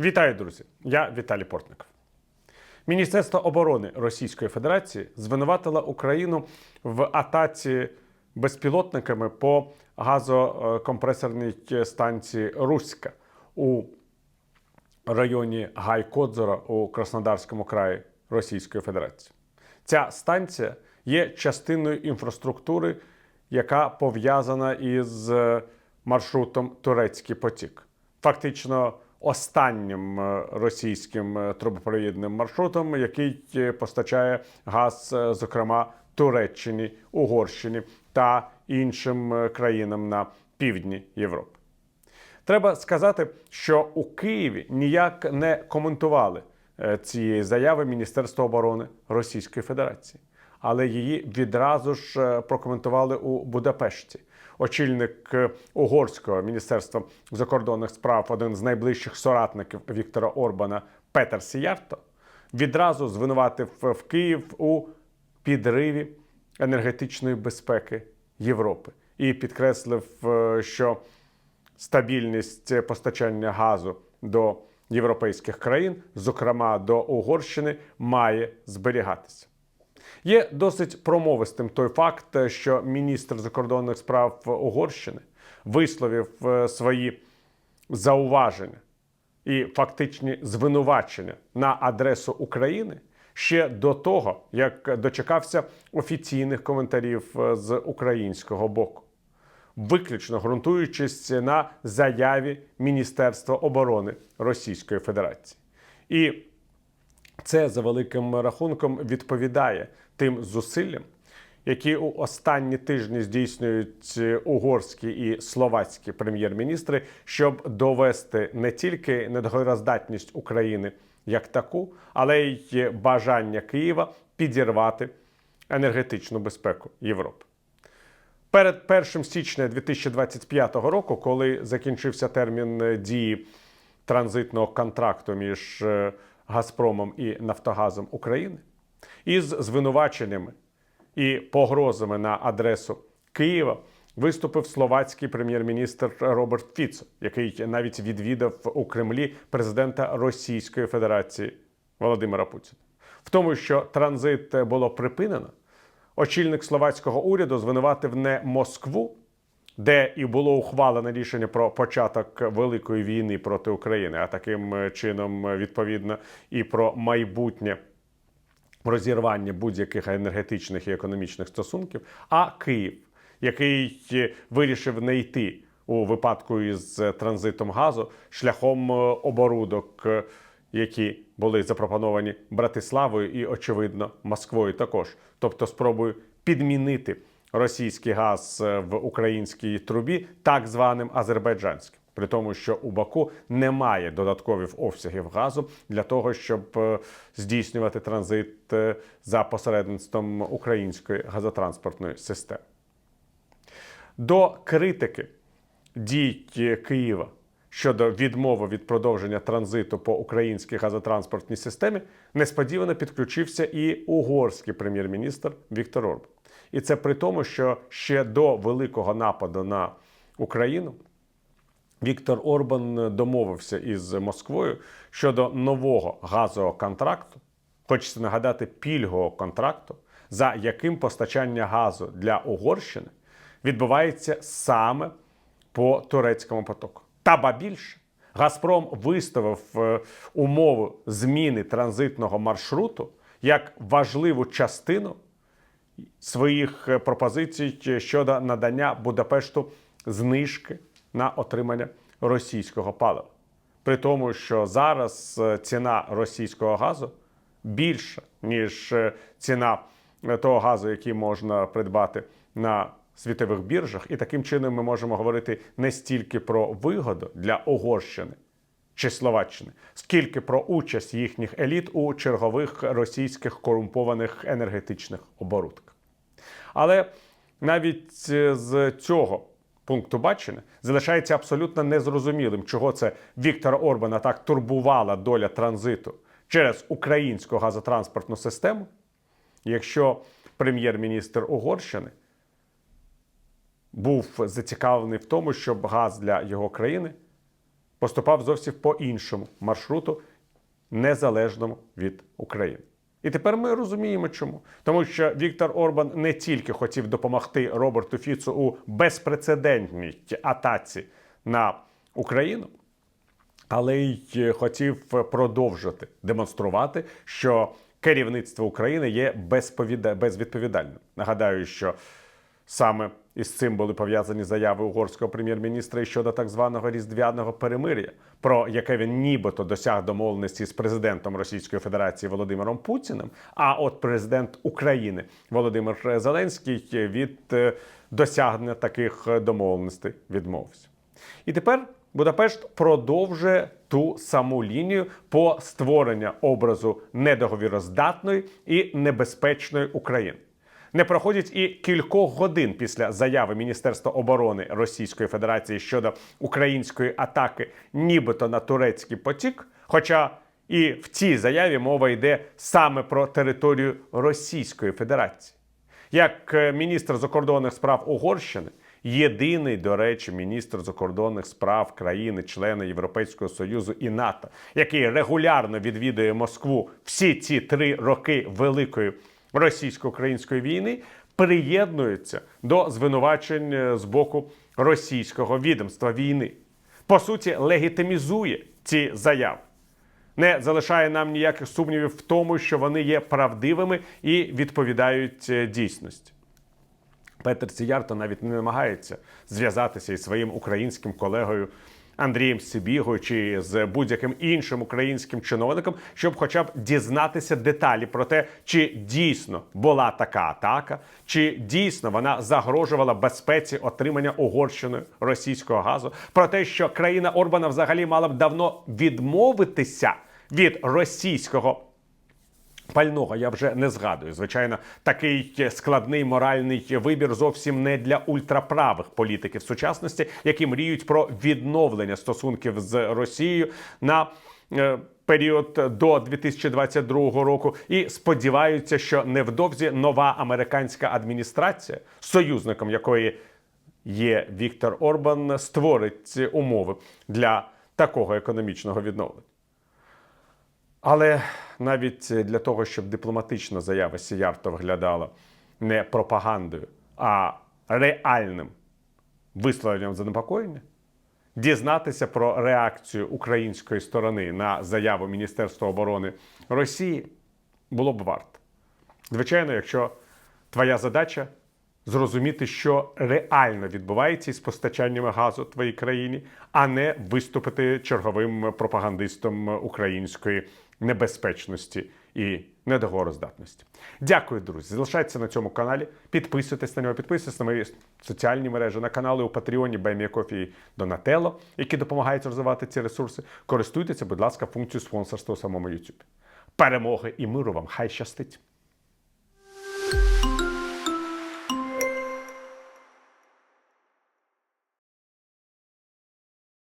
Вітаю, друзі! Я Віталій Портников. Міністерство оборони Російської Федерації звинуватило Україну в атаці безпілотниками по газокомпресорній станції Руська у районі Гайкодзора у Краснодарському краї Російської Федерації. Ця станція є частиною інфраструктури, яка пов'язана із маршрутом Турецький потік. Фактично останнім е, російським е, трубопровідним маршрутом, який е, постачає газ, зокрема Туреччині, Угорщині та іншим країнам на півдні Європи. Треба сказати, що у Києві ніяк не коментували цієї заяви Міністерства оборони Російської Федерації, але її відразу ж прокоментували у Будапешті. Очільник е, угорського міністерства закордонних справ, один з найближчих соратників Віктора Орбана Петер Сіярто, відразу звинуватив в Київ у підриві енергетичної безпеки Європи і підкреслив, е, що стабільність постачання газу до європейських країн, зокрема до Угорщини, має зберігатися. Є досить промовистим той факт, що міністр закордонних справ Угорщини висловив е, свої зауваження і фактичні звинувачення на адресу України ще до того, як дочекався офіційних коментарів е, з українського боку виключно ґрунтуючись на заяві Міністерства оборони Російської Федерації. І це за великим рахунком відповідає тим зусиллям, які у останні тижні здійснюють угорські і словацькі прем'єр-міністри, щоб довести не тільки недогороздатність України як таку, але й бажання Києва підірвати енергетичну безпеку Європи. Перед 1 січня 2025 року, коли закінчився термін е, дії транзитного контракту між е, Газпромом і Нафтогазом України, із звинуваченнями і погрозами на адресу Києва виступив словацький прем'єр-міністр Роберт Фіцо, який навіть відвідав у Кремлі президента Російської Федерації Володимира Путіна. В тому, що транзит було припинено, очільник словацького уряду звинуватив не Москву, де і було ухвалене рішення про початок великої війни проти України, а таким е, чином, е, відповідно, і про майбутнє розірвання будь-яких енергетичних і економічних стосунків, а Київ, який е, вирішив не йти у випадку із транзитом газу шляхом оборудок, які були запропоновані Братиславою і, очевидно, Москвою також, тобто спробою підмінити російський газ е, в українській трубі так званим азербайджанським. При тому, що у Баку немає додаткових обсягів газу для того, щоб е, здійснювати транзит е, за посередництвом української газотранспортної системи. До критики дій Києва щодо відмови від продовження транзиту по українській газотранспортній системі несподівано підключився і угорський прем'єр-міністр Віктор Орбан. І це при тому, що ще до великого нападу на Україну Віктор Орбан домовився із Москвою щодо нового газового контракту. Хочеться нагадати пільгового контракту, за яким постачання газу для Угорщини відбувається саме по турецькому потоку. Та ба більше Газпром виставив е, умови зміни транзитного маршруту як важливу частину своїх е, пропозицій щодо надання Будапешту знижки на отримання російського палива. При тому, що зараз е, ціна російського газу більша, ніж е, ціна того газу, який можна придбати на світових біржах, і таким чином ми можемо говорити не стільки про вигоду для Угорщини чи Словаччини, скільки про участь їхніх еліт у чергових російських корумпованих енергетичних оборудках. Але навіть е, з цього пункту бачення залишається абсолютно незрозумілим, чого це Віктора Орбана так турбувала доля транзиту через українську газотранспортну систему, якщо прем'єр-міністр Угорщини був зацікавлений в тому, щоб газ для його країни поступав зовсім по іншому маршруту, незалежному від України. І тепер ми розуміємо, чому. Тому що Віктор Орбан не тільки хотів допомогти Роберту Фіцу у безпрецедентній атаці на Україну, але й хотів продовжити демонструвати, що керівництво України є безповіда- безвідповідальним. Нагадаю, що саме із цим були пов'язані заяви угорського прем'єр-міністра щодо так званого різдвяного перемир'я, про яке він нібито досяг домовленості з президентом Російської Федерації Володимиром Путіним. А от президент України Володимир Зеленський від е, досягнення таких домовленостей відмовився. І тепер Будапешт продовжує ту саму лінію по створенню образу недоговіроздатної і небезпечної України. Не проходять і кількох годин після заяви Міністерства оборони Російської Федерації щодо української атаки, нібито на турецький потік. Хоча і в цій заяві мова йде саме про територію Російської Федерації. Як е, міністр закордонних справ Угорщини, єдиний, до речі, міністр закордонних справ країни-члени Європейського Союзу і НАТО, який регулярно відвідує Москву всі ці три роки великої російсько-української війни, приєднується до звинувачень е, з боку російського відомства війни. По суті, легітимізує ці заяви не залишає нам ніяких сумнівів в тому, що вони є правдивими і відповідають е, дійсності. Петер Сіярто навіть не намагається зв'язатися із своїм українським колегою Андрієм Сибіго чи з будь-яким іншим українським чиновником, щоб хоча б дізнатися деталі про те, чи дійсно була така атака, чи дійсно вона загрожувала безпеці отримання Угорщиною російського газу, про те, що країна Орбана взагалі мала б давно відмовитися від російського пального я вже не згадую. Звичайно, такий складний моральний вибір зовсім не для ультраправих політиків сучасності, які мріють про відновлення стосунків з Росією на е, період до 2022 року, і сподіваються, що невдовзі нова американська адміністрація, союзником якої є Віктор Орбан, створить умови для такого економічного відновлення. Але навіть для того, щоб дипломатична заява Сіярто виглядала не пропагандою, а реальним висловленням занепокоєння, дізнатися про реакцію української сторони на заяву Міністерства оборони Росії було б варто. Звичайно, якщо твоя задача зрозуміти, що реально відбувається із постачаннями газу твоїй країні, а не виступити черговим пропагандистом української небезпечності і недогороздатності. Дякую, друзі. Залишайтеся на цьому каналі. Підписуйтесь на нього, підписуйтесь на мої соціальні мережі, на канали у Патреоні, Байміякофі і Донателло, які допомагають розвивати ці ресурси. Користуйтеся, будь ласка, функцією спонсорства у самому YouTube. Перемоги і миру вам! Хай щастить!